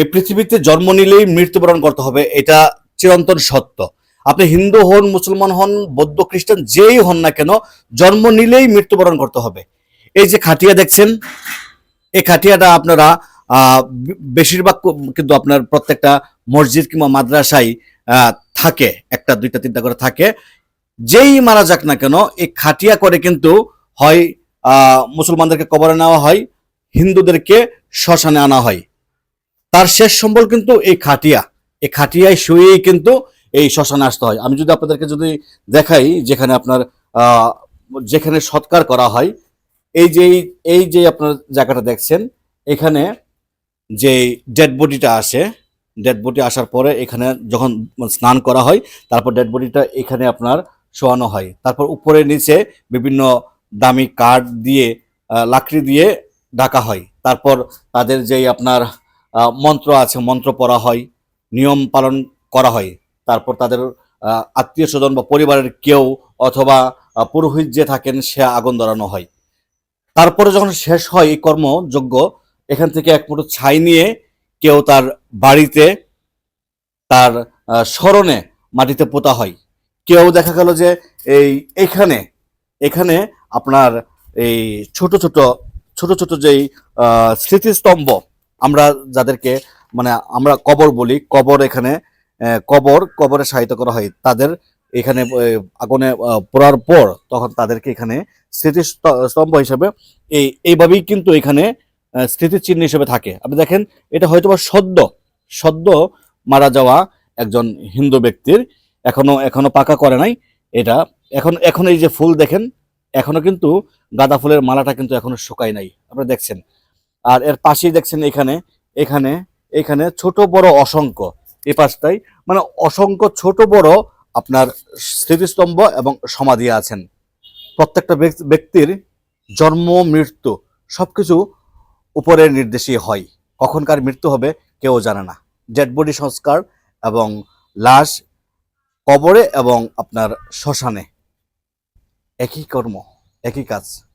এই পৃথিবীতে জন্ম নিলেই মৃত্যুবরণ করতে হবে, এটা চিরন্তন সত্য। আপনি হিন্দু হন, মুসলমান হন, বৌদ্ধ, খ্রিস্টান, যেই হন না কেন, জন্ম নিলেই মৃত্যুবরণ করতে হবে। এই যে খাটিয়া দেখছেন, এই খাটিয়াটা আপনারা বেশিরভাগ কিন্তু আপনার প্রত্যেকটা মসজিদ কিংবা মাদ্রাসায় থাকে, একটা, দুইটা, তিনটা করে থাকে। যেই মারা যাক না কেন, এই খাটিয়া করে কিন্তু হয় মুসলমানদেরকে কবরে নেওয়া হয়, হিন্দুদেরকে শ্মশানে আনা হয়। তার শেষ সম্বল কিন্তু এই খাটিয়া। এই খাটিয়ায় শুয়েই কিন্তু এই শ্মশানে আসতে হয়। আমি যদি আপনাদেরকে যদি দেখাই যেখানে আপনার যেখানে সৎকার করা হয়, এই যে এই যে আপনার জায়গাটা দেখছেন, এখানে যে ডেড বডিটা আসে ডেড বডি আসার পরে এখানে যখন স্নান করা হয়, তারপর ডেড বডিটা এখানে আপনার শোয়ানো হয়। তারপর উপরে নিচে বিভিন্ন দামি কাঠ দিয়ে লাকড়ি দিয়ে ঢাকা হয়। তারপর তাদের যেই আপনার মন্ত্র আছে, মন্ত্র পড়া হয়, নিয়ম পালন করা হয়। তারপর তাদের আত্মীয় স্বজন বা পরিবারের কেউ অথবা পুরোহিত যে থাকেন, সে আগুন ধরানো হয়। তারপরে যখন শেষ হয় এই কর্মযজ্ঞ, এখান থেকে এক মুঠো ছাই নিয়ে কেউ তার বাড়িতে, তার স্মরণে মাটিতে পোতা হয়। কেউ দেখা গেল যে এই এখানে এখানে আপনার এই ছোট ছোট ছোট ছোট যেই স্মৃতিস্তম্ভ আমরা যাদেরকে মানে আমরা কবর বলি, কবর এখানে কবর, কবরে সাহিত্য করা হয়। তাদের এখানে আগুনে পোড়ার পর তখন তাদেরকে এখানে স্মৃতিস্তম্ভ হিসেবে এই, এইভাবেই কিন্তু এখানে স্মৃতিচিহ্ন হিসেবে থাকে। আপনি দেখেন, এটা হয়তো বা সদ্য সদ্য মারা যাওয়া একজন হিন্দু ব্যক্তির, এখনও এখনও পাকা করে নাই এটা। এখন এখন এই যে ফুল দেখেন, এখনও কিন্তু গাঁদা ফুলের মালাটা কিন্তু এখনও শুকায় নাই। আপনারা দেখছেন। আর এর পাশেই দেখছেন এখানে এখানে এখানে ছোট বড় অসংখ্য। এই পাশটাই মানে অসংখ্য ছোট বড় আপনার স্মৃতিস্তম্ভ এবং সমাধি আছেন। প্রত্যেকটা ব্যক্তি- ব্যক্তির জন্ম, মৃত্যু সবকিছু উপরের নির্দেশই হয়। কখনকার মৃত্যু হবে কেউ জানে না। ডেড বডি সংস্কার এবং লাশ কবরে এবং আপনার শ্মশানে। একই কর্ম, একই কাজ।